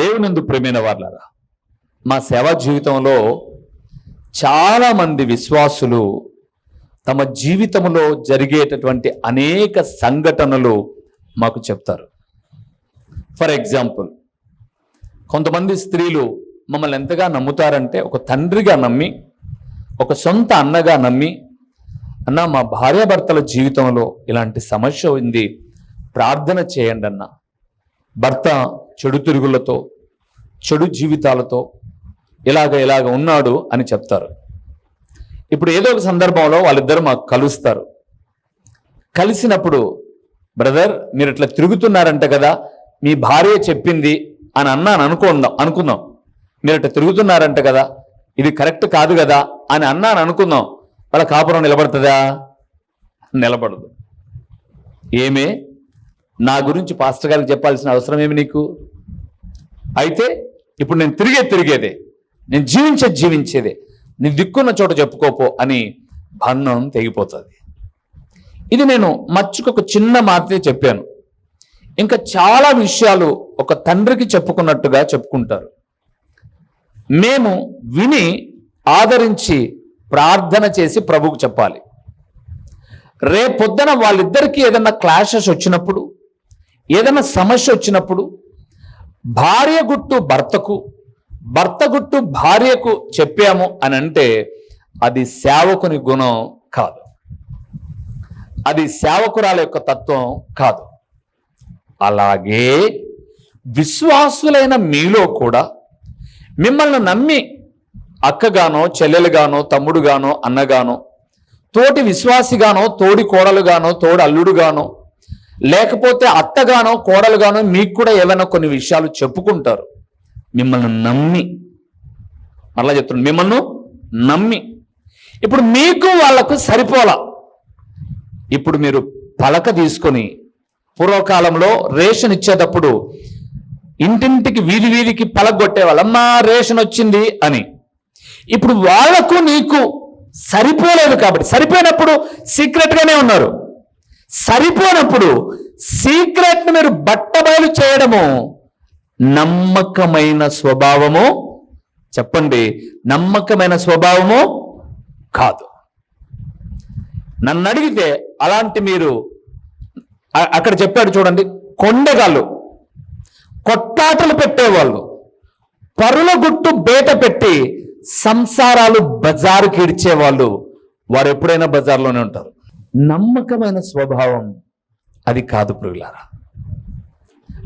దేవునందు ప్రేమైన వాళ్ళరా మా సేవా జీవితంలో చాలామంది విశ్వాసులు తమ జీవితంలో జరిగేటటువంటి అనేక సంఘటనలు మాకు చెప్తారు. ఫర్ ఎగ్జాంపుల్ కొంతమంది స్త్రీలు మమ్మల్ని ఎంతగా నమ్ముతారంటే ఒక తండ్రిగా నమ్మి ఒక సొంత అన్నగా నమ్మి అన్న మా భార్యాభర్తల జీవితంలో ఇలాంటి సమస్య ఉంది ప్రార్థన చేయండి అన్నా భర్త చెడు తిరుగులతో చెడు జీవితాలతో ఇలాగ ఇలాగ ఉన్నాడు అని చెప్తారు. ఇప్పుడు ఏదో ఒక సందర్భంలో వాళ్ళిద్దరు మాకు కలుస్తారు. కలిసినప్పుడు బ్రదర్ మీరు ఇట్లా తిరుగుతున్నారంట కదా మీ భార్య చెప్పింది అని అన్నాను అనుకుందాం అనుకుందాం. మీరు ఇట్లా తిరుగుతున్నారంట కదా ఇది కరెక్ట్ కాదు కదా అని అన్నాను అనుకుందాం. వాళ్ళ కాపురం నిలబడుతుందా? నిలబడదు. ఏమే? నా గురించి పాస్టర్ గారికి చెప్పాల్సిన అవసరం ఏమి నీకు? అయితే ఇప్పుడు నేను తిరిగే తిరిగేదే నేను జీవించే జీవించేదే నీ దిక్కున్న చోట చెప్పుకోపో అని బంధం తెగిపోతుంది. ఇది నేను మచ్చుకు ఒక చిన్న మాత్రే చెప్పాను. ఇంకా చాలా విషయాలు ఒక తండ్రికి చెప్పుకున్నట్టుగా చెప్పుకుంటారు. మేము విని ఆదరించి ప్రార్థన చేసి ప్రభువుకు చెప్పాలి. రేపొద్దున వాళ్ళిద్దరికీ ఏదన్నా క్లాషెస్ వచ్చినప్పుడు ఏదైనా సమస్య వచ్చినప్పుడు భార్య గుట్టు భర్తకు భర్త గుట్టు భార్యకు చెప్పాము అని అంటే అది సేవకుని గుణం కాదు. అది సేవకురాల యొక్క తత్వం కాదు. అలాగే విశ్వాసులైన మీలో కూడా మిమ్మల్ని నమ్మి అక్కగానో చెల్లెలుగానో తమ్ముడుగానో అన్నగానో తోటి విశ్వాసిగానో తోడి కోడలుగానో తోడు అల్లుడుగానో లేకపోతే అత్తగానో కోడలుగానో మీకు కూడా ఏమైనా కొన్ని విషయాలు చెప్పుకుంటారు. మిమ్మల్ని నమ్మి. మరలా చెప్తున్నాను మిమ్మల్ని నమ్మి. ఇప్పుడు మీకు వాళ్ళకు సరిపోలా. ఇప్పుడు మీరు పలక తీసుకొని పూర్వకాలంలో రేషన్ ఇచ్చేటప్పుడు ఇంటింటికి వీధి వీధికి పలగొట్టేవాళ్ళు అమ్మా రేషన్ వచ్చింది అని. ఇప్పుడు వాళ్ళకు నీకు సరిపోలేదు కాబట్టి సరిపోయినప్పుడు సీక్రెట్గానే ఉన్నారు. సరిపోనప్పుడు సీక్రెట్ని మీరు బట్టబయలు చేయడము నమ్మకమైన స్వభావము? చెప్పండి నమ్మకమైన స్వభావము కాదు. నన్ను అడిగితే అలాంటి మీరు అక్కడ చెప్పాడు చూడండి కొండగాళ్ళు కొట్టాటలు పెట్టేవాళ్ళు పరుల గుట్టు బేట పెట్టి సంసారాలు బజారుకి ఇడ్చేవాళ్ళు వారు ఎప్పుడైనా బజార్లోనే ఉంటారు. నమ్మకమైన స్వభావం అది కాదు ప్రియులారా.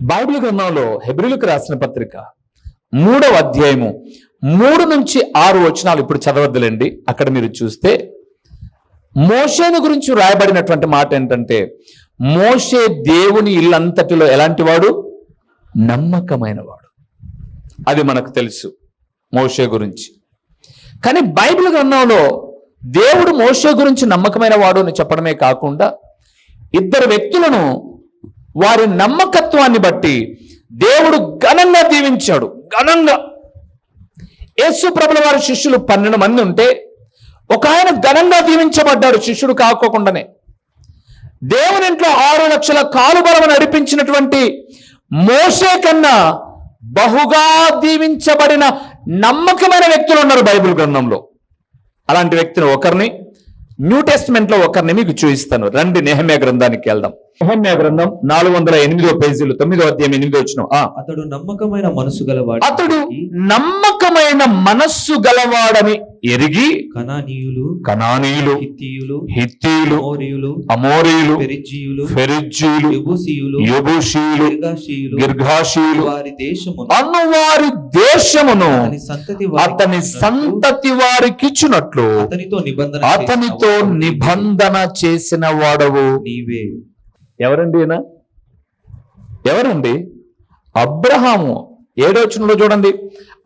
బైబిల్ గ్రంథంలో హెబ్రిలకు రాసిన పత్రిక మూడవ అధ్యాయము మూడు నుంచి ఆరు వచనాలు ఇప్పుడు చదవద్దులేండి. అక్కడ మీరు చూస్తే మోషేను గురించి రాయబడినటువంటి మాట ఏంటంటే మోషే దేవుని ఇల్లంతటిలో ఎలాంటి వాడు? నమ్మకమైన వాడు. అది మనకు తెలుసు మోషే గురించి. కానీ బైబిల్ గ్రంథంలో దేవుడు మోషే గురించి నమ్మకమైన వాడు అని చెప్పడమే కాకుండా ఇద్దరు వ్యక్తులను వారి నమ్మకత్వాన్ని బట్టి దేవుడు ఘనంగా దీవించాడు. ఘనంగా. యేసు ప్రభుల వారి శిష్యులు పన్నెండు మంది ఉంటే ఒక ఆయన ఘనంగా దీవించబడ్డాడు. శిష్యుడు కాకోకుండానే. దేవుని ఇంట్లో ఆరు లక్షల కాలుబలము నడిపించినటువంటి మోసే కన్నా బహుగా దీవించబడిన నమ్మకమైన వ్యక్తులు ఉన్నారు బైబిల్ గ్రంథంలో. అలాంటి వ్యక్తిని ఒకరిని న్యూ టెస్ట్మెంట్లో ఒకరిని మీకు చూపిస్తాను. రండి నెహమ్యా గ్రంథానికి వెళ్దాం. నెహమ్యా గ్రంథం నాలుగు వందల ఎనిమిదో పేజీలు తొమ్మిదో అధ్యాయం ఎనిమిదో వచ్చిన అతడు నమ్మకమైన మనసు గలవాడు అతడు నమ్మకమైన మనస్సు గలవాడని ఎరిగి కనానీయులు కనానీయులు హిత్తీయులు హిత్తీయులు అమోరీయులు అమోరీయులు పెరిజ్జీయులు ఫెరిజ్జీయులు యెబూసీయులు యబూషీయులు గిర్గాషీయులు గిర్ఘాషీయులు వారి దేశమును అన్నవారి దేశమును అతని సంతతి వారికి ఇచ్చినట్లు సంతతి వారికిచ్చినట్లు అతనితో నిబంధన అతనితో వాడు నిబంధన చేసిన వాడవు. నీవే. ఎవరండి ఈయన? ఎవరండి? అబ్రహాము. ఏడవచనంలో చూడండి.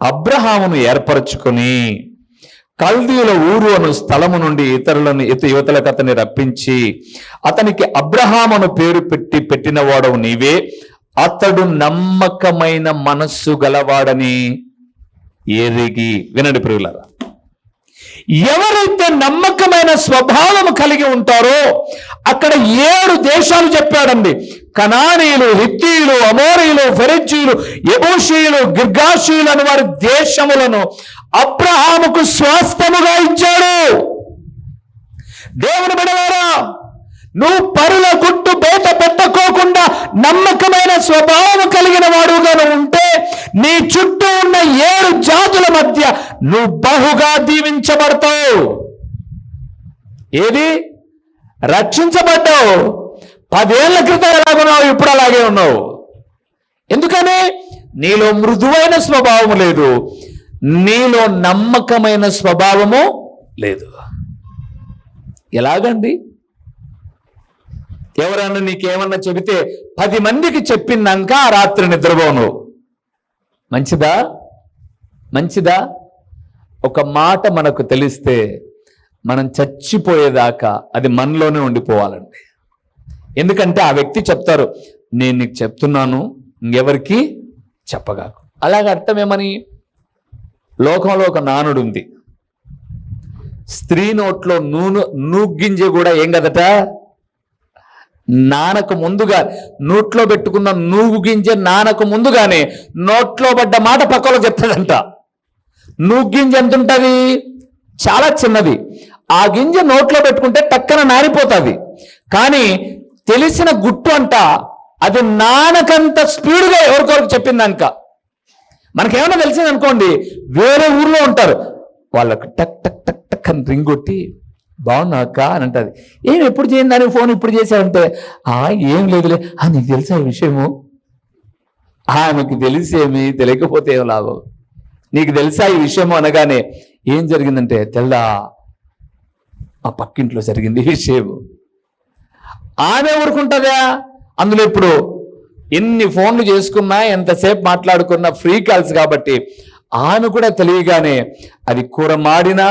అబ్రహామును ఏర్పరచుకొని కల్దీల ఊరు అను స్థలము నుండి ఇతరులను ఇత యువతలకు అతన్ని రప్పించి అతనికి అబ్రహామును పేరు పెట్టి పెట్టిన వాడవు నీవే. అతడు నమ్మకమైన మనస్సు గలవాడని ఎరిగి వినండి ప్రియులారా. ఎవరైతే నమ్మకమైన స్వభావం కలిగి ఉంటారో అక్కడ ఏడు దేశాలు చెప్పాడండి. కనానీయులు హిత్తీయులు అమోరీయులు ఫెరెజ్జీయులు ఎబోషీయులు గిర్గాషీయులు అని వారి దేశములను అబ్రహాముకు స్వాస్థముగా ఇచ్చాడు. దేవుని బిడవారా నువ్వు పరుల గుట్టు బయట పెట్టుకోకుండా నమ్మకమైన స్వభావం కలిగిన వాడుగా ఉంటే నీ చుట్టూ ఉన్న ఏడు జాతుల మధ్య నువ్వు బహుగా దీవించబడతావు. ఏది? రక్షించబడ్డావు. పదేళ్ళ క్రితం ఎలాగున్నావు ఇప్పుడు అలాగే ఉన్నావు. ఎందుకని? నీలో మృదువైన స్వభావము లేదు. నీలో నమ్మకమైన స్వభావము లేదు. ఎలాగండి? ఎవరన్నా నీకేమన్నా చెబితే పది మందికి చెప్పినాక ఆ రాత్రి నిద్రపోను. మంచిదా? మంచిదా? ఒక మాట మనకు తెలిస్తే మనం చచ్చిపోయేదాకా అది మనలోనే ఉండిపోవాలండి. ఎందుకంటే ఆ వ్యక్తి చెప్తారు నేను నీకు చెప్తున్నాను ఇంకెవరికి చెప్పగాకు. అలాగే అర్థమేమని లోకంలో ఒక నానుడు ఉంది. స్త్రీ నోట్లో నూనె నూగ్గింజ కూడా ఏం కదట? నానకు ముందుగా నోట్లో పెట్టుకున్న నూగు గింజ నానకు ముందుగానే నోట్లో పడ్డ మాట పక్కలో చెప్తాడంట. నువ్వు గింజ ఎంత ఉంటుంది? చాలా చిన్నది. ఆ గింజ నోట్లో పెట్టుకుంటే టక్కన నారిపోతుంది. కానీ తెలిసిన గుట్టు అంట అది నానకంత స్పీడ్గా ఎవరికొరకు చెప్పిందనుక మనకేమైనా తెలిసింది అనుకోండి వేరే ఊర్లో ఉంటారు. వాళ్ళకు టక్ టక్ టక్ టక్ అని రింగ్ కొట్టి బాగున్నా అక్క అని అంటది ఏం ఎప్పుడు చేయండి దానికి ఫోన్ ఇప్పుడు చేసావంటే ఆ ఏం లేదులే. నీకు తెలుసా విషయము? ఆమెకు తెలిసేమి తెలియకపోతే ఏం లాభం? నీకు తెలుసా ఈ విషయము అనగానే ఏం జరిగిందంటే తెల్లా ఆ పక్కింట్లో జరిగింది ఈ విషయము. ఆమె ఊరుకుంటుందా? అందులో ఇప్పుడు ఎన్ని ఫోన్లు చేసుకున్నా ఎంతసేపు మాట్లాడుకున్నా ఫ్రీ కాల్స్ కాబట్టి ఆమె కూడా తెలియగానే అది కూర మాడినా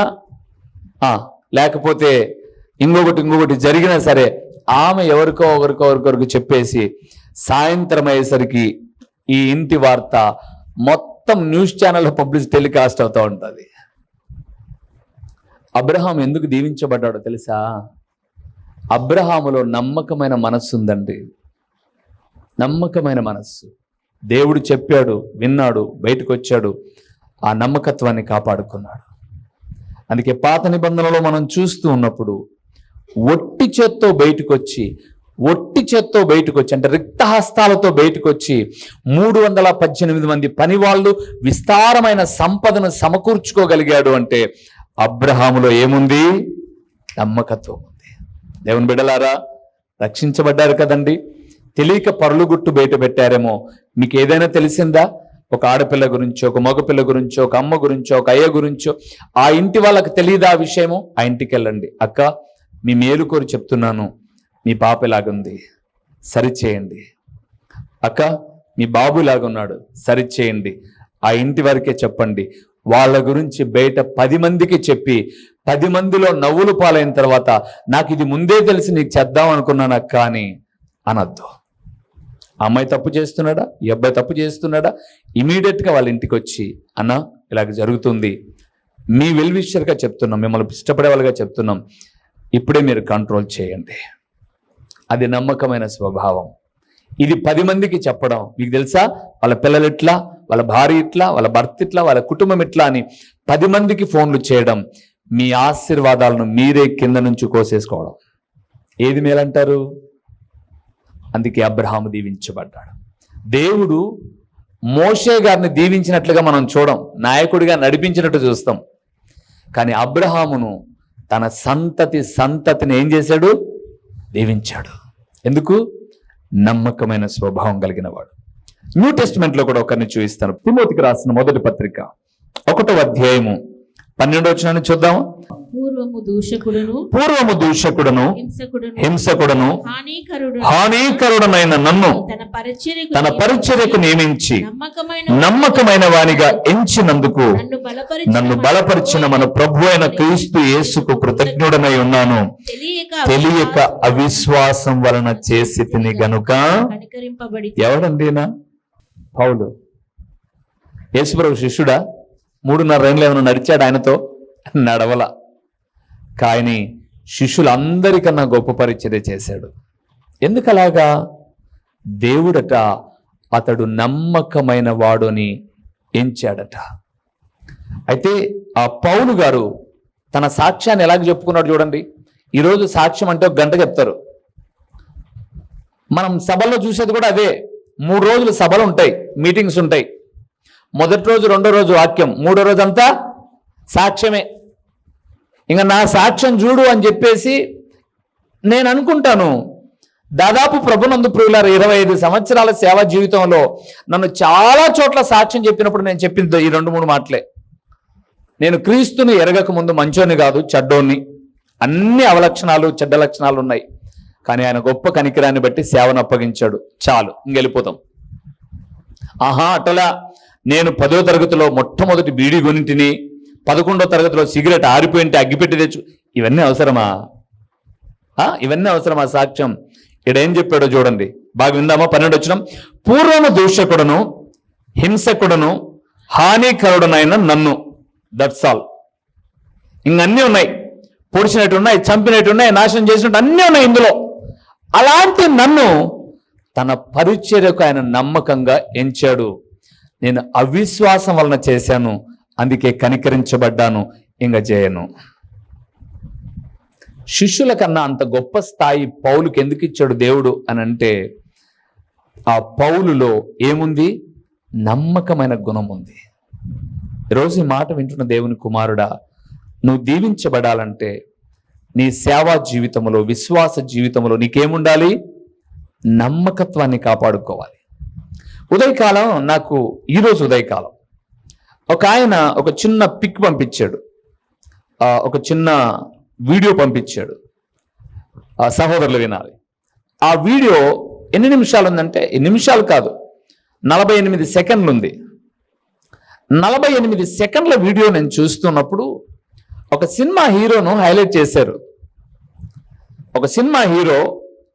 లేకపోతే ఇంకొకటి ఇంకొకటి జరిగినా సరే ఆమె ఎవరికో ఒకరికో ఒకరికొరకు చెప్పేసి సాయంత్రం అయ్యేసరికి ఈ ఇంటి వార్త మొత్తం మొత్తం న్యూస్ ఛానల్ పబ్లిష్ టెలికాస్ట్ అవుతూ ఉంటుంది. అబ్రహాం ఎందుకు దీవించబడ్డాడో తెలుసా? అబ్రహాములో నమ్మకమైన మనస్సు ఉందండి. నమ్మకమైన మనస్సు. దేవుడు చెప్పాడు విన్నాడు బయటకు వచ్చాడు ఆ నమ్మకత్వాన్ని కాపాడుకున్నాడు. అందుకే పాత నిబంధనలో మనం చూస్తూ ఉన్నప్పుడు ఒట్టి చేత్తో బయటకు వచ్చి ఒట్టి చేత్తో బయటకు వచ్చి అంటే రిక్తహస్తాలతో బయటకు వచ్చి మూడు వందల పద్దెనిమిది మంది పనివాళ్ళు విస్తారమైన సంపదను సమకూర్చుకోగలిగాడు అంటే అబ్రహాములో ఏముంది? నమ్మకత్వం ఉంది. దేవుని బిడ్డలారా రక్షించబడ్డారు కదండి. తెలియక పరులుగుట్టు బయట పెట్టారేమో. మీకు ఏదైనా తెలిసిందా? ఒక ఆడపిల్ల గురించో ఒక మగపిల్ల గురించో ఒక అమ్మ గురించో ఒక అయ్య గురించో ఆ ఇంటి వాళ్ళకి తెలియదా ఆ విషయము? ఆ ఇంటికి వెళ్ళండి. అక్క మీ మేలు కోరి చెప్తున్నాను. మీ పాప ఇలాగుంది సరిచేయండి. అక్క మీ బాబు ఇలాగున్నాడు సరిచేయండి. ఆ ఇంటి వరకే చెప్పండి. వాళ్ళ గురించి బయట పది మందికి చెప్పి పది మందిలో నవ్వులు పాలైన తర్వాత నాకు ఇది ముందే తెలిసి నీకు చేద్దాం అనుకున్నాను అక్క అని అనొద్దు. అమ్మాయి తప్పు చేస్తున్నాడా? ఈ అబ్బాయి తప్పు చేస్తున్నాడా? ఇమీడియట్గా వాళ్ళ ఇంటికి వచ్చి అన్న ఇలాగ జరుగుతుంది. మీ వెల్విషర్గా చెప్తున్నాం. మిమ్మల్ని ఇష్టపడే వాళ్ళగా చెప్తున్నాం. ఇప్పుడే మీరు కంట్రోల్ చేయండి. అది నమ్మకమైన స్వభావం. ఇది పది మందికి చెప్పడం. మీకు తెలుసా? వాళ్ళ పిల్లలు ఇట్లా వాళ్ళ భార్య ఇట్లా వాళ్ళ భర్త ఇట్లా వాళ్ళ కుటుంబం ఇట్లా అని పది మందికి ఫోన్లు చేయడం మీ ఆశీర్వాదాలను మీరే కింద నుంచి కోసేసుకోవడం. ఏది మేలంటారు? అందుకే అబ్రహాము దీవించబడ్డాడు. దేవుడు మోషే గారిని దీవించినట్లుగా మనం చూడం. నాయకుడిగా నడిపించినట్టు చూస్తాం. కానీ అబ్రహామును తన సంతతి సంతతిని ఏం చేశాడు? దీవించాడు. ఎందుకు? నమ్మకమైన స్వభావం కలిగిన వాడు న్యూ టెస్ట్మెంట్లో కూడా ఒకరిని చూపిస్తాను. తిమోతికి రాసిన మొదటి పత్రిక ఒకటో అధ్యాయము పన్నెండో వచ్చినాన్ని చూద్దాము? పూర్వము దూషకుడును పూర్వము దూషకుడను హింసకుడును హింసకుడను హానికరుడు హానికరుడనైన నన్ను తన పరిచర్యకు నియమించి నమ్మకమైన వానిగా ఎంచినందుకు నన్ను బలపరిచిన మన ప్రభు అయిన క్రీస్తు యేసుకు కృతజ్ఞుడనై ఉన్నాను. తెలియక అవిశ్వాసం వలన చేసి తిని గనుక ఎవడండినా పౌలు. యేసుప్రభు శిష్యుడా? మూడున్నర ఏళ్ళు ఏమైనా నడిచాడు ఆయనతో? నడవల. కానీ శిష్యులందరికన్నా గొప్ప పరిచర్య చేశాడు. ఎందుకలాగా? దేవుడట అతడు నమ్మకమైన వాడుని ఎంచాడట. అయితే ఆ పౌలు గారు తన సాక్ష్యాన్ని ఎలాగ చెప్పుకున్నాడు చూడండి. ఈరోజు సాక్ష్యం అంటే ఒక గంట చెప్తారు. మనం సభల్లో చూసేది కూడా అదే. మూడు రోజులు సభలు ఉంటాయి మీటింగ్స్ ఉంటాయి. మొదటి రోజు రెండో రోజు వాక్యం మూడో రోజు అంతా సాక్ష్యమే. ఇంకా నా సాక్ష్యం చూడు అని చెప్పేసి నేను అనుకుంటాను. దాదాపు ప్రభునందు ప్రియులారు ఇరవై ఐదు సంవత్సరాల సేవా జీవితంలో నన్ను చాలా చోట్ల సాక్ష్యం చెప్పినప్పుడు నేను చెప్పింది ఈ రెండు మూడు మాటలే. నేను క్రీస్తుని ఎరగక ముందు మంచోని కాదు చెడ్డోని అన్ని అవలక్షణాలు చెడ్డ లక్షణాలు ఉన్నాయి. కానీ ఆయన గొప్ప కనికిరాన్ని బట్టి సేవను అప్పగించాడు. చాలు ఇంకెళ్ళిపోతాం ఆహా అటలా నేను పదో తరగతిలో మొట్టమొదటి బీడీ కొనింటిని పదకొండో తరగతిలో సిగరెట్ ఆరిపోయింటే అగ్గిపెట్టి తెచ్చు. ఇవన్నీ అవసరమా? ఇవన్నీ అవసరమా సాక్ష్యం? ఇడేం చెప్పాడో చూడండి. బాగా విందామా? పన్నెండు వచ్చినాం. పూర్వము దూషకుడను హింసకుడను హానికరుడనైన నన్ను. దట్స్ ఆల్ ఇంకన్నీ ఉన్నాయి. పొడిచినట్టు ఉన్నాయి చంపినట్టు ఉన్నాయి నాశనం చేసినట్టు అన్నీ ఉన్నాయి ఇందులో. అలాంటి నన్ను తన పరిచర్యకు ఆయన నమ్మకంగా ఎంచాడు. నేను అవిశ్వాసం వలన చేశాను. అందుకే కనికరించబడ్డాను ఇంక చేయను శిష్యుల కన్నా అంత గొప్ప స్థాయి పౌలుకి ఎందుకు ఇచ్చాడు దేవుడు అని అంటే ఆ పౌలులో ఏముంది? నమ్మకమైన గుణం ఉంది ఈరోజు ఈ మాట వింటున్న దేవుని కుమారుడా నువ్వు దీవించబడాలంటే నీ సేవా జీవితంలో విశ్వాస జీవితంలో నీకేముండాలి? నమ్మకత్వాన్ని కాపాడుకోవాలి. ఉదయకాలం నాకు ఈరోజు ఉదయకాలం. ఒక ఆయన ఒక చిన్న పిక్ పంపించాడు. ఒక చిన్న వీడియో పంపించాడు. సహోదరులు వినాలి. ఆ వీడియో ఎన్ని నిమిషాలు ఉందంటే ఎన్ని నిమిషాలు కాదు నలభై ఎనిమిది సెకండ్లు ఉంది. నలభై ఎనిమిది సెకండ్ల వీడియో నేను చూస్తున్నప్పుడు ఒక సినిమా హీరోను హైలైట్ చేశారు. ఒక సినిమా హీరో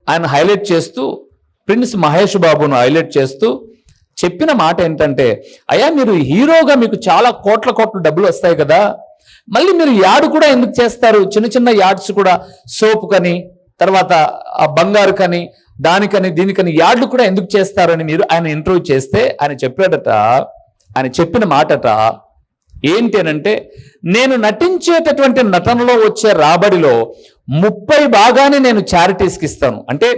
ఆయన హైలైట్ చేస్తూ ప్రిన్స్ మహేష్ బాబును హైలైట్ చేస్తూ చెప్పిన మాట ఏంటంటే అయ్యా మీరు హీరోగా మీకు చాలా కోట్ల కోట్ల డబ్బులు వస్తాయి కదా మళ్ళీ మీరు యాడ్ కూడా ఎందుకు చేస్తారు? చిన్న చిన్న యాడ్స్ కూడా సోపు కని తర్వాత ఆ బంగారు కని దానికని దీనికని యాడ్లు కూడా ఎందుకు చేస్తారని మీరు ఆయన ఇంటర్వ్యూ చేస్తే ఆయన చెప్పాడట ఆయన చెప్పిన మాటట ఏంటి అనంటే నేను నటించేటటువంటి నటనలో వచ్చే రాబడిలో ముప్పై భాగాన్ని నేను చారిటీస్కి ఇస్తాను. అంటే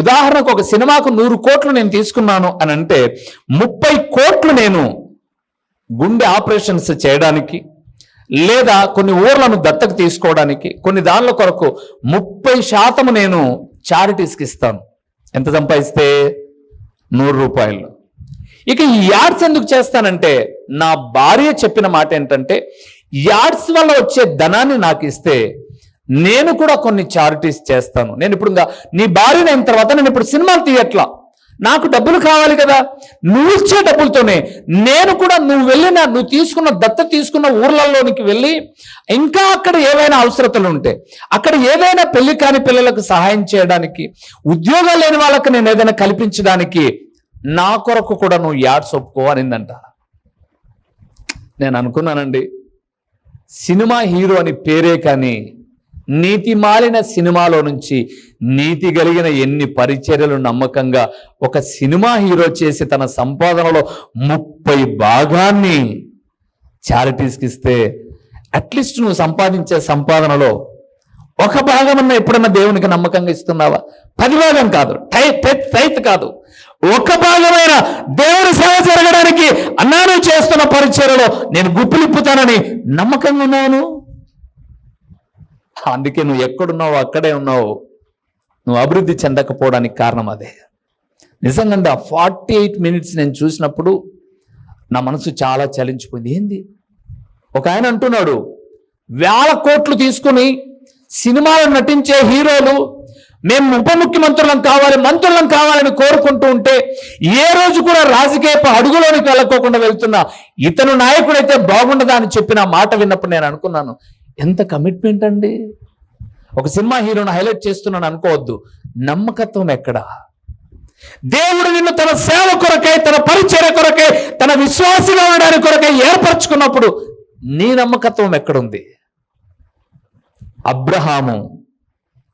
ఉదాహరణకు ఒక సినిమాకు నూరు కోట్లు నేను తీసుకున్నాను అని అంటే ముప్పై కోట్లు నేను గుండె ఆపరేషన్స్ చేయడానికి లేదా కొన్ని ఊర్లను దత్తకు తీసుకోవడానికి కొన్ని దానిల కొరకు ముప్పై శాతము నేను చారిటీస్కి ఇస్తాను. ఎంత సంపాదిస్తే? నూరు రూపాయలు. ఇక ఈ యాడ్స్ ఎందుకు చేస్తానంటే నా భార్య చెప్పిన మాట ఏంటంటే యాడ్స్ వల్ల వచ్చే ధనాన్ని నాకు ఇస్తే నేను కూడా కొన్ని చారిటీస్ చేస్తాను. నేను ఇప్పుడు ఇంకా నీ భార్యను అయిన తర్వాత నేను ఇప్పుడు సినిమాలు తీయట్లా. నాకు డబ్బులు కావాలి కదా. నువ్వు ఇచ్చే డబ్బులతోనే నేను కూడా నువ్వు వెళ్ళిన నువ్వు తీసుకున్న దత్త తీసుకున్న ఊర్లలోనికి వెళ్ళి ఇంకా అక్కడ ఏవైనా అవసరతలు ఉంటే అక్కడ ఏదైనా పెళ్ళి కాని పిల్లలకు సహాయం చేయడానికి ఉద్యోగాలు లేని వాళ్ళకి నేను ఏదైనా కల్పించడానికి నా కొరకు కూడా నువ్వు యాడ్స్ ఒప్పుకో అనిందంట. నేను అనుకున్నానండి సినిమా హీరో అని పేరే కానీ నీతి మాలిన సినిమాలో నుంచి నీతి కలిగిన ఎన్ని పరిచర్యలు నమ్మకంగా ఒక సినిమా హీరో చేసి తన సంపాదనలో ముప్పై భాగాన్ని చారిటీస్కి ఇస్తే అట్లీస్ట్ నువ్వు సంపాదించే సంపాదనలో ఒక భాగమన్నా ఎప్పుడన్నా దేవునికి నమ్మకంగా ఇస్తున్నావా? పది భాగం కాదు. టైత్ కాదు. ఒక భాగమైన దేవుని సేవ జరగడానికి అన్నాను చేస్తున్న పరిచయలో నేను గుప్పులిప్పుతానని నమ్మకంగా ఉన్నాను. అందుకే నువ్వు ఎక్కడున్నావు అక్కడే ఉన్నావు. నువ్వు అభివృద్ధి చెందకపోవడానికి కారణం అదే. నిజంగా ఆ ఫార్టీ ఎయిట్ మినిట్స్ నేను చూసినప్పుడు నా మనసు చాలా చలించిపోయింది. ఏంది? ఒక ఆయన అంటున్నాడు వేల కోట్లు తీసుకుని సినిమాలో నటించే హీరోలు మేము ఉప ముఖ్యమంత్రులం కావాలి మంత్రులం కావాలని కోరుకుంటూ ఉంటే ఏ రోజు కూడా రాజకీయ అడుగులోనికి వెళ్ళకోకుండా వెళ్తున్నా ఇతను నాయకుడైతే బాగుండదా అని చెప్పిన మాట విన్నప్పుడు నేను అనుకున్నాను. ఎంత కమిట్మెంట్ అండి? ఒక సినిమా హీరోని హైలైట్ చేస్తున్నాను అనుకోవద్దు. నమ్మకత్వం ఎక్కడా? దేవుడు నిన్ను తన సేవ కొరకై తన పరిచయ కొరకై తన విశ్వాసగా ఉండడానికి కొరకై ఏర్పరచుకున్నప్పుడు నీ నమ్మకత్వం ఎక్కడుంది? అబ్రహాము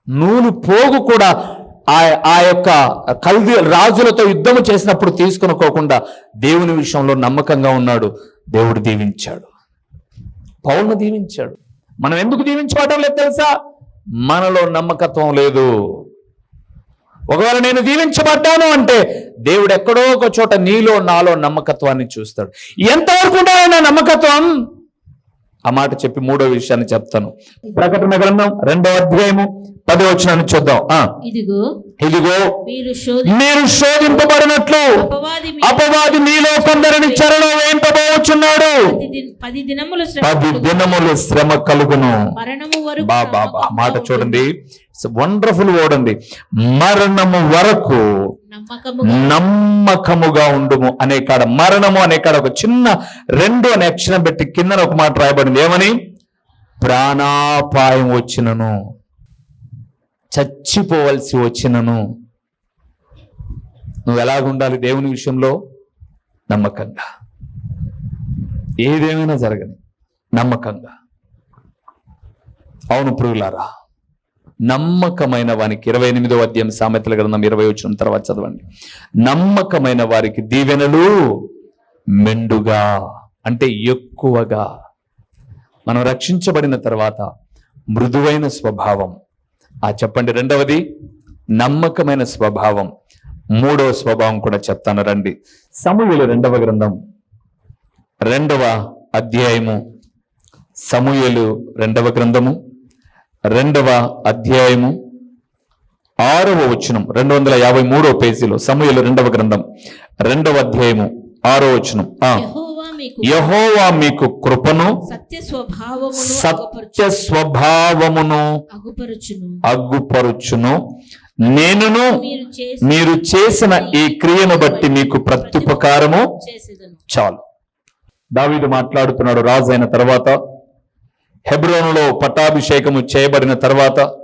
నూలు పోగు కూడా ఆ ఆ యొక్క కల్ది రాజులతో యుద్ధము చేసినప్పుడు తీసుకొనుకోకుండా దేవుని విషయంలో నమ్మకంగా ఉన్నాడు. దేవుడు దీవించాడు. పౌలను దీవించాడు. మనం ఎందుకు దీవించుకోవటం లేదు తెలుసా? మనలో నమ్మకత్వం లేదు. ఒకవేళ నేను దీవించబడ్డాను అంటే దేవుడు ఎక్కడో ఒక చోట నీలో నాలో నమ్మకత్వాన్ని చూస్తాడు. ఎంతవరకు ఉండాలి నమ్మకత్వం? ఆ మాట చెప్పి మూడో విషయాన్ని చెప్తాను. ప్రకటన గ్రంథం రెండో అధ్యాయము పదో వచనాన్ని చూద్దాం. ఆ. ఇదిగో. ఇదిగో. మీరు శోధి మీరు శోధింపబడినట్లు అపవాది మీలో కొందరిని చెరలో వేయింపబోచున్నాడు. పది దిన- పది దినములు శ్రమ కలుగును. దినములు శ్రమ కలుగును. మరణము వరకు బా బా బా. నమ్మకంగా మాట. చూడండి. వండర్ఫుల్ ఓడండి మరణము వరకు నమ్మకముగా ఉండుము అనే కాడ మరణము అనే కాడ ఒక చిన్న రెండు అనే అక్షరం పెట్టి కిందన ఒక మాట రాయబడింది. ఏమని? ప్రాణాపాయం వచ్చినను. చచ్చిపోవలసి వచ్చినను. నువ్వు ఎలాగుండాలి దేవుని విషయంలో? నమ్మకంగా. ఏదేమైనా జరగని నమ్మకంగా. అవును పురుగులారా నమ్మకమైన వానికి ఇరవై ఎనిమిదో అధ్యాయం సామెతల గ్రంథం ఇరవై వచ్చిన తర్వాత చదవండి. నమ్మకమైన వారికి దీవెనలు మెండుగా అంటే ఎక్కువగా. మనం రక్షించబడిన తర్వాత మృదువైన స్వభావం. ఆ చెప్పండి రెండవది నమ్మకమైన స్వభావం. మూడవ స్వభావం కూడా చెప్తాను రండి. సమూహలు రెండవ గ్రంథం రెండవ అధ్యాయము. సమూహలు రెండవ గ్రంథము. రెండవ అధ్యాయము ఆరవ వచనం రెండు వందల యాభై మూడవ పేజీలో సమూహలు రెండవ గ్రంథం. రెండవ అధ్యాయము ఆరో వచనం. యెహోవా మీకు కృపను సత్య స్వభావమును అగ్గుపరుచును నేనును మీరు చేసి మీరు చేసిన ఈ క్రియను బట్టి మీకు ప్రత్యుపకారము చాలు. దావీదు మాట్లాడుతున్నాడు రాజు అయిన తర్వాత హెబ్రోనులో పట్టాభిషేకము చేయబడిన తర్వాత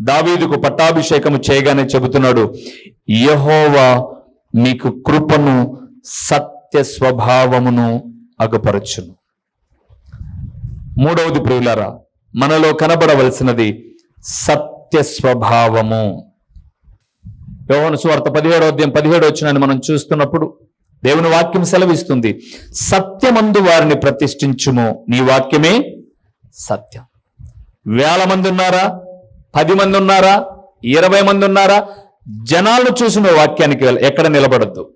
దావీదుకు పట్టాభిషేకము చేయగానే చెబుతున్నాడు యహోవా నీకు కృపను సత్య స్వభావమును అగుపరచును. మూడవది ప్రియులారా మనలో కనబడవలసినది సత్య స్వభావము. యోహను సువార్త పదిహేడో అధ్యాయం పదిహేడు వచ్చినని మనం చూస్తున్నప్పుడు దేవుని వాక్యం సెలవిస్తుంది సత్యమందు వారిని ప్రతిష్ఠించుము. నీ వాక్యమే సత్యం. వేల మంది ఉన్నారా? పది మంది ఉన్నారా? ఇరవై మంది ఉన్నారా? జనాలను చూసిన వాక్యానికి ఎక్కడ నిలబడద్దు?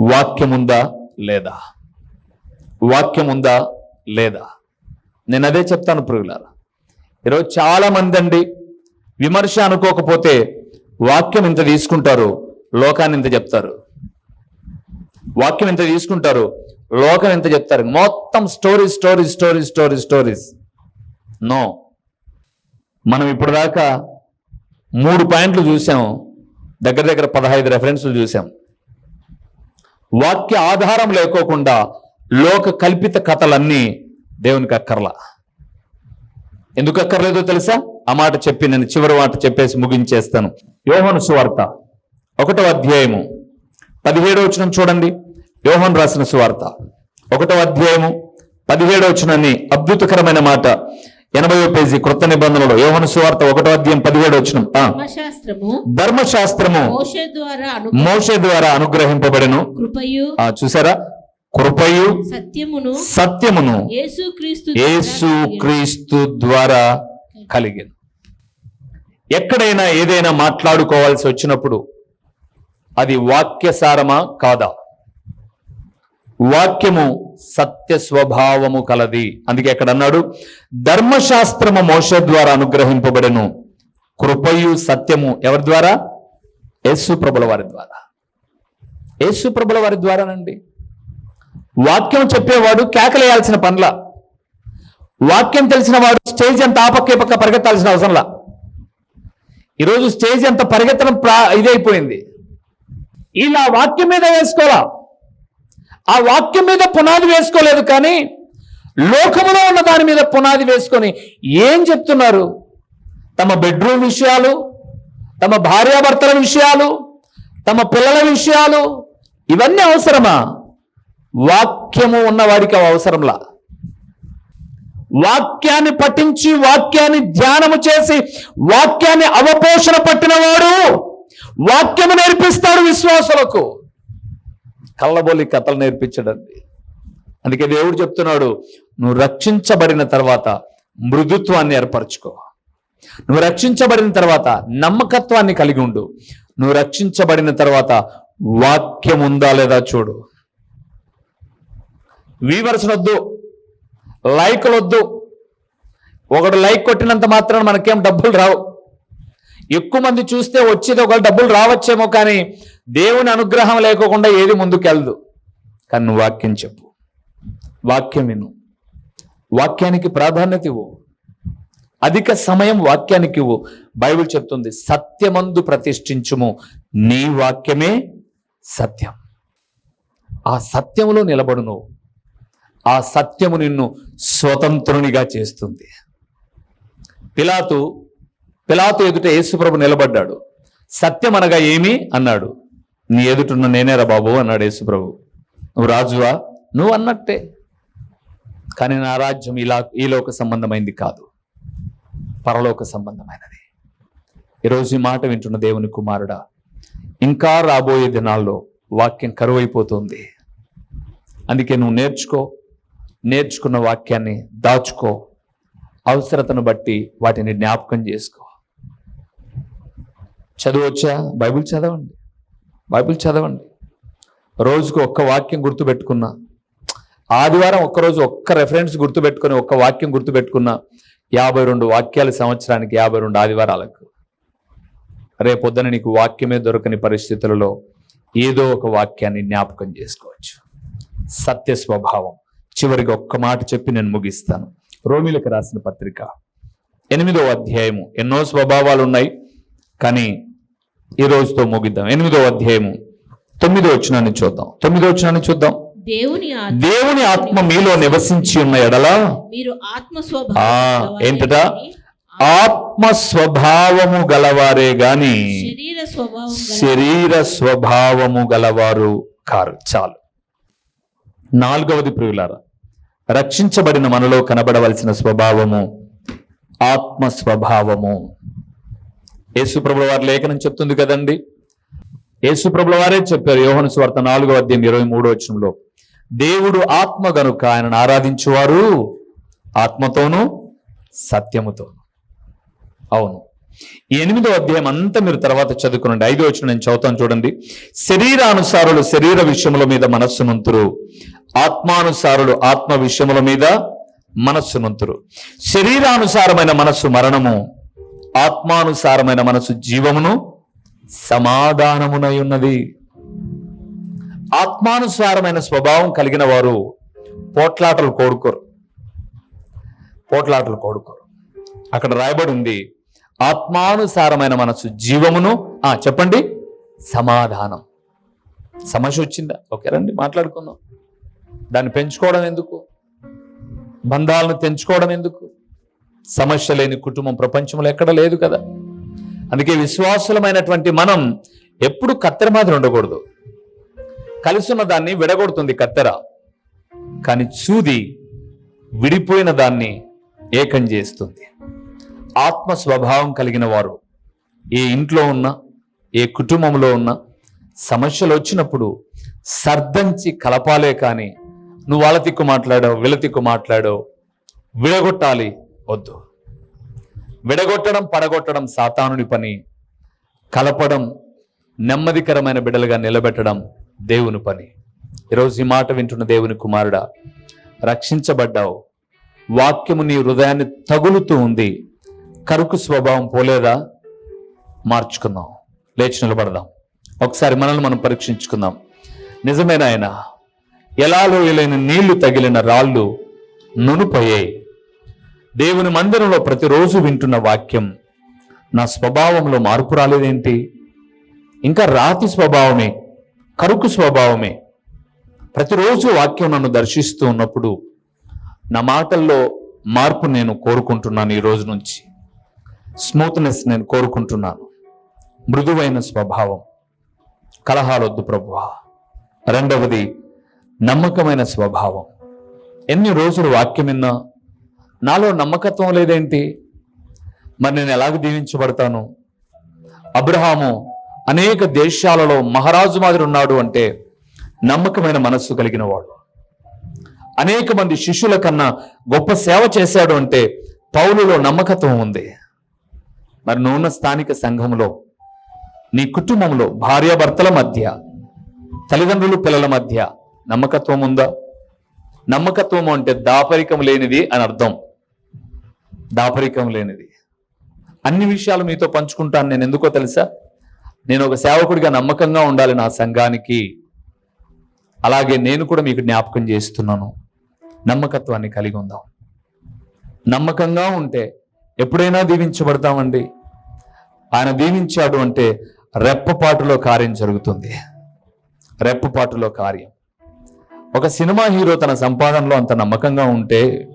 వాక్యం ఉందా లేదా? వాక్యం ఉందా లేదా? నేను అదే చెప్తాను ప్రియులారా. ఈరోజు చాలా మంది అండి విమర్శ అనుకోకపోతే వాక్యం ఇంత తీసుకుంటారు లోకాన్ని ఇంత చెప్తారు. వాక్యం ఇంత తీసుకుంటారు లోకం ఎంత చెప్తారు? మొత్తం stories stories stories stories stories no మనం ఇప్పుడు దాకా మూడు పాయింట్లు చూసాం. దగ్గర దగ్గర పదహైదు రెఫరెన్స్లు చూసాం. వాక్య ఆధారం లేకోకుండా లోక కల్పిత కథలన్నీ దేవునికి అక్కర్లా. ఎందుకు అక్కర్లేదో తెలుసా? ఆ మాట చెప్పి నేను చివరి మాట చెప్పేసి ముగించేస్తాను. యోహను సువార్త ఒకటో అధ్యాయము. పదిహేడో వచ్చిన చూడండి. యోహన్ రాసిన సువార్త. ఒకటో అధ్యాయము పదిహేడో వచనాన్ని అద్భుతకరమైన మాట. ఎనభై పేజీ క్రొత్త నిబంధనలో యోహను సువార్త ఒకటో అధ్యాయం పదిహేడో వచనం. ఆ, ధర్మశాస్త్రము మోషే ద్వారా అనుగ్రహింపబడెను. కృపయు ఆ చూసారా? కృపయు సత్యమును సత్యమును యేసుక్రీస్తు యేసు క్రీస్తు ద్వారా కలిగింది ఎక్కడైనా ఏదైనా మాట్లాడుకోవాల్సి వచ్చినప్పుడు అది వాక్యసారమా? కాదా? వాక్యము సత్య స్వభావము కలది. అందుకే ఎక్కడ అన్నాడు ధర్మశాస్త్రము మోష ద్వారా అనుగ్రహింపబడెను. కృపయు సత్యము ఎవరి ద్వారా? యేసు ప్రభుల వారి ద్వారా. యేసు ప్రభుల వారి ద్వారానండి. వాక్యం చెప్పేవాడు కేకలేయాల్సిన పనుల. వాక్యం తెలిసిన వాడు స్టేజ్ అంత ఆపక్కే పక్క పరిగెత్తాల్సిన అవసరంలా. ఈరోజు స్టేజ్ అంత పరిగెత్తడం ప్రా ఇదైపోయింది. ఇలా వాక్యం మీద వేసుకోవాలా? ఆ వాక్యం మీద పునాది వేసుకోలేదు కానీ లోకములో ఉన్న దాని మీద పునాది వేసుకొని ఏం చెప్తున్నారు? తమ బెడ్రూమ్ విషయాలు తమ భార్యాభర్తల విషయాలు తమ పిల్లల విషయాలు ఇవన్నీ అవసరమా? వాక్యము ఉన్నవాడికి అవసరంలా? వాక్యాన్ని పఠించి వాక్యాన్ని ధ్యానము చేసి వాక్యాన్ని అవపోషణ పట్టినవాడు వాక్యము నేర్పిస్తాడు విశ్వాసులకు. కళ్ళబోలి కథలు నేర్పించడండి. అందుకే దేవుడు చెప్తున్నాడు నువ్వు రక్షించబడిన తర్వాత మృదుత్వాన్ని ఏర్పరచుకో. నువ్వు రక్షించబడిన తర్వాత నమ్మకత్వాన్ని కలిగి ఉండు. నువ్వు రక్షించబడిన తర్వాత వాక్యం ఉందా లేదా చూడు. వీవర్స్ వద్దు లైక్లు వద్దు ఒకడు లైక్ కొట్టినంత మాత్రం మనకేం డబ్బులు రావు. ఎక్కువ మంది చూస్తే వచ్చేది ఒక డబ్బులు రావచ్చేమో కానీ దేవుని అనుగ్రహం లేకోకుండా ఏది ముందుకెళ్ళదు కానీ నువ్వు వాక్యం చెప్పు. వాక్యం విను. వాక్యానికి ప్రాధాన్యత ఇవ్వు. అధిక సమయం వాక్యానికి ఇవ్వు. బైబిల్ చెప్తుంది సత్యమందు ప్రతిష్ఠించుము. నీ వాక్యమే సత్యం. ఆ సత్యములో నిలబడు నువ్వు. ఆ సత్యము నిన్ను స్వతంత్రునిగా చేస్తుంది. పిలాతు పిలాతు ఎదుట యేసుప్రభు నిలబడ్డాడు. సత్యం అనగా ఏమి? అన్నాడు. నీ ఎదుటున్న నేనేరా బాబు? అన్నాడు యేసుప్రభు నువ్వు రాజువా? నువ్వు అన్నట్టే. కానీ నా రాజ్యం ఇలా ఈలోక సంబంధమైంది కాదు. పరలోక సంబంధమైనది. ఈరోజు ఈ మాట వింటున్న దేవుని కుమారుడా ఇంకా రాబోయే దినాల్లో వాక్యం కరువైపోతుంది. అందుకే నువ్వు నేర్చుకో నేర్చుకున్న వాక్యాన్ని దాచుకో అవసరతను బట్టి వాటిని జ్ఞాపకం చేసుకో. చదవచ్చా? బైబిల్ చదవండి. బైబిల్ చదవండి. రోజుకు ఒక్క వాక్యం గుర్తుపెట్టుకున్నా. ఆదివారం ఒక్కరోజు ఒక్క రెఫరెన్స్ గుర్తుపెట్టుకొని ఒక్క వాక్యం గుర్తుపెట్టుకున్నా యాభై రెండు వాక్యాలు సంవత్సరానికి యాభై రెండు ఆదివారాలకు. రేపొద్దున నీకు వాక్యమే దొరకని పరిస్థితులలో ఏదో ఒక వాక్యాన్ని జ్ఞాపకం చేసుకోవచ్చు. సత్య స్వభావం. చివరికి ఒక్క మాట చెప్పి నేను ముగిస్తాను. రోమిలకు రాసిన పత్రిక ఎనిమిదో అధ్యాయము. ఎన్నో స్వభావాలు ఉన్నాయి కానీ ఈ రోజుతో ముగిద్దాం. ఎనిమిదో అధ్యాయము. తొమ్మిదో వచ్చినాన్ని చూద్దాం. తొమ్మిదో వచ్చినాన్ని చూద్దాం. దేవుని ఆత్మ దేవుని ఆత్మ మీలో నివసించి ఉన్న ఎడల? మీరు ఆత్మ ఆ, స్వభావం ఏంటట ఆత్మ స్వభావము గలవారే గాని శరీర స్వభావం గల శరీర స్వభావము గలవారు కారు. చాలు. నాలుగవది ప్రియులారా రక్షించబడిన మనలో కనబడవలసిన స్వభావము ఆత్మ స్వభావము యేసుప్రభుల వారి లేఖనం చెప్తుంది కదండి. యేసుప్రభుల వారే చెప్పారు యోహన స్వార్త నాలుగో అధ్యాయం ఇరవై మూడో వచనంలో. దేవుడు ఆత్మ గనుక ఆయనను ఆరాధించువారు ఆత్మతోనూ సత్యముతోను. అవును. ఈ ఎనిమిదో అధ్యాయం అంతా మీరు తర్వాత చదువుకునండి. ఐదో వచ్చిన నేను చదువుతాను చూడండి. శరీరానుసారులు శరీర విషయముల మీద మనస్సునంతురు ఆత్మానుసారులు ఆత్మ విషయముల మీద మనస్సునంతురు శరీరానుసారమైన మనస్సు మరణము ఆత్మానుసారమైన మనసు జీవమును సమాధానమునై ఉన్నది ఆత్మానుసారమైన స్వభావం కలిగిన వారు పోట్లాటలు కోడుకోరు. పోట్లాటలు కోడుకోరు. అక్కడ రాయబడి ఉంది ఆత్మానుసారమైన మనసు జీవమును ఆ చెప్పండి సమాధానం. సమస్య వచ్చిందా? ఓకే రండి మాట్లాడుకుందాం. దాన్ని పెంచుకోవడం ఎందుకు? బంధాలను తెంచుకోవడం ఎందుకు? సమస్య లేని కుటుంబం ప్రపంచంలో ఎక్కడ లేదు కదా. అందుకే విశ్వాసులమైనటువంటి మనం ఎప్పుడు కత్తెర మాదిరి ఉండకూడదు. కలిసిన దాన్ని విడగొడుతుంది కత్తెర. కానీ చూది విడిపోయిన దాన్ని ఏకం చేస్తుంది. ఆత్మ స్వభావం కలిగిన వారు ఏ ఇంట్లో ఉన్నా ఏ కుటుంబంలో ఉన్నా సమస్యలు వచ్చినప్పుడు సర్దంచి కలపాలే కానీ నువ్వు వాళ్ళ తిక్కు మాట్లాడో వీళ్ళ తిక్కు మాట్లాడావు విడగొట్టాలి. వద్దు. విడగొట్టడం పడగొట్టడం సాతానుని పని. కలపడం నెమ్మదికరమైన బిడ్డలుగా నిలబెట్టడం దేవుని పని. ఈరోజు ఈ మాట వింటున్న దేవుని కుమారుడా రక్షించబడ్డావు. వాక్యము నీ హృదయాన్ని తగులుతూ ఉంది. కరుకు స్వభావం పోలేదా? మార్చుకుందాం. లేచి నిలబడదాం. ఒకసారి మనల్ని మనం పరీక్షించుకుందాం. నిజమేనా ఆయన ఎలా లోయలేని నీళ్ళు తగిలిన రాళ్ళు నునుపోయాయి దేవుని మందిరంలో ప్రతిరోజు వింటున్న వాక్యం నా స్వభావంలో మార్పు రాలేదేంటి? ఇంకా రాతి స్వభావమే కరుకు స్వభావమే. ప్రతిరోజు వాక్యం నన్ను దర్శిస్తూ ఉన్నప్పుడు నా మాటల్లో మార్పు నేను కోరుకుంటున్నాను ఈ రోజు నుంచి. స్మూత్నెస్ నేను కోరుకుంటున్నాను. మృదువైన స్వభావం. కలహాలొద్దు ప్రభు రెండవది నమ్మకమైన స్వభావం. ఎన్ని రోజులు వాక్యం విన్నా నాలో నమ్మకత్వం లేదేంటి? మరి నేను ఎలాగ దీవించబడతాను? అబ్రహాము అనేక దేశాలలో మహారాజు మాదిరి ఉన్నాడు అంటే నమ్మకమైన మనస్సు కలిగిన వాడు అనేక మంది శిష్యుల కన్నా గొప్ప సేవ చేశాడు అంటే పౌలులో నమ్మకత్వం ఉంది. మరి నువ్వున్న స్థానిక సంఘంలో నీ కుటుంబంలో భార్యాభర్తల మధ్య తల్లిదండ్రులు పిల్లల మధ్య నమ్మకత్వం ఉందా? నమ్మకత్వం అంటే దాపరికం లేనిది అని అర్థం. దాపరికం లేనిది. అన్ని విషయాలు మీతో పంచుకుంటాను. నేను ఎందుకో తెలుసా? నేను ఒక సేవకుడిగా నమ్మకంగా ఉండాలి నా సంఘానికి. అలాగే నేను కూడా మీకు జ్ఞాపకం చేస్తున్నాను. నమ్మకత్వాన్ని కలిగి ఉందాం. నమ్మకంగా ఉంటే ఎప్పుడైనా దీవించబడతామండి. ఆయన దీవించాడు అంటే రెప్పపాటులో కార్యం జరుగుతుంది. రెప్పపాటులో కార్యం. ఒక సినిమా హీరో తన సంపాదనలో అంత నమ్మకంగా ఉంటే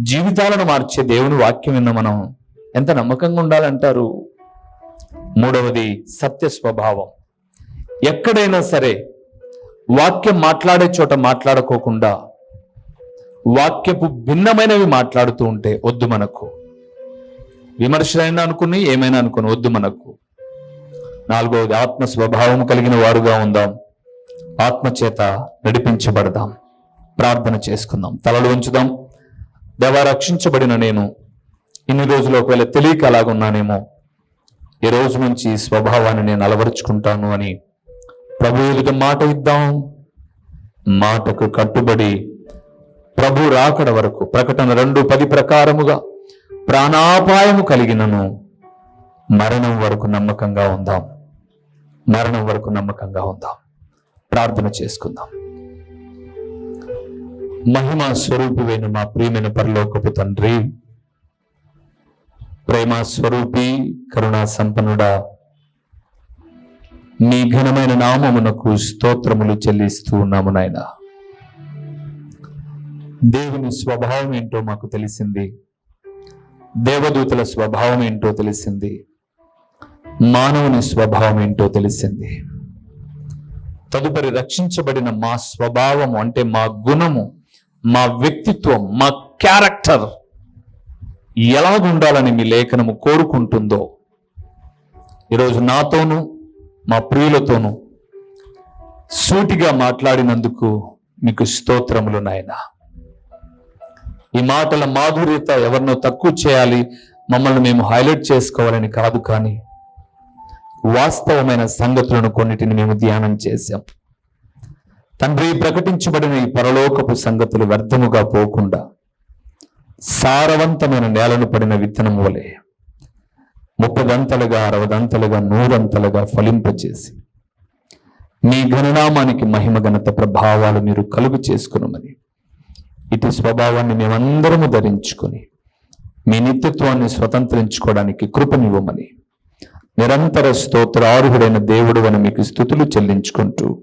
జీవితాలను మార్చే దేవుని వాక్యం విన్న మనం ఎంత నమ్మకంగా ఉండాలంటారు? మూడవది సత్య స్వభావం. ఎక్కడైనా సరే వాక్యం మాట్లాడే చోట మాట్లాడుకోకుండా వాక్యపు భిన్నమైనవి మాట్లాడుతూ ఉంటే వద్దు మనకు. విమర్శలైనా అనుకుని ఏమైనా అనుకుని వద్దు మనకు. నాలుగవది ఆత్మ స్వభావం కలిగిన వారుగా ఉందాం. ఆత్మ చేత నడిపించబడదాం. ప్రార్థన చేసుకుందాం. తలలు ఉంచుదాం దేవా రక్షించబడిన నేను. ఇన్ని రోజులు ఒకవేళ తెలియక అలాగున్నానేమో ఈ రోజు నుంచి స్వభావాన్ని నేను అలవరుచుకుంటాను అని ప్రభు ఎదుట మాట ఇద్దాం. మాటకు కట్టుబడి ప్రభు రాకడ వరకు ప్రకటన రెండు పది ప్రకారముగా ప్రాణాపాయము కలిగినను మరణం వరకు నమ్మకంగా ఉందాం. మరణం వరకు నమ్మకంగా ఉందాం. ప్రార్థన చేసుకుందాం. మహిమ స్వరూపువైన మా ప్రియమైన పరలోకపు తండ్రి ప్రేమ స్వరూపి కరుణా సంపన్నుడా నీ ఘనమైన నామమునకు స్తోత్రములు చెల్లిస్తూ ఉన్నాము నాయన. దేవుని స్వభావం ఏంటో మాకు తెలిసింది. దేవదూతల స్వభావం ఏంటో తెలిసింది. మానవుని స్వభావం ఏంటో తెలిసింది. తదుపరి రక్షించబడిన మా స్వభావము అంటే మా గుణము. మా వ్యక్తిత్వం మా క్యారెక్టర్ ఎలాగుండాలని మీ లేఖనము కోరుకుంటుందో ఈరోజు నాతోనూ మా ప్రియులతోనూ సూటిగా మాట్లాడినందుకు మీకు స్తోత్రములు నాయన. ఈ మాటల మాధుర్యత ఎవరినో తక్కువ చేయాలి మమ్మల్ని మేము హైలైట్ చేసుకోవాలని కాదు కానీ వాస్తవమైన సంగతులను కొన్నిటిని మేము ధ్యానం చేశాం. తండ్రి ప్రకటించబడిన ఈ పరలోకపు సంగతులు వ్యర్థముగా పోకుండా సారవంతమైన నేలను పడిన విత్తనం వలె ముప్పదంతలుగా అరవదంతలుగా నూరంతలుగా ఫలింపచేసి మీ ఘననామానికి మహిమ ఘనత ప్రభావాలు మీరు కలుగు చేసుకునమని. ఇటు స్వభావాన్ని మేమందరము ధరించుకొని మీ నిత్యత్వాన్ని స్వతంత్రించుకోవడానికి కృపనివ్వమని. నిరంతర స్తోత్రార్హుడైన దేవుడు అని మీకు స్థుతులు చెల్లించుకుంటూ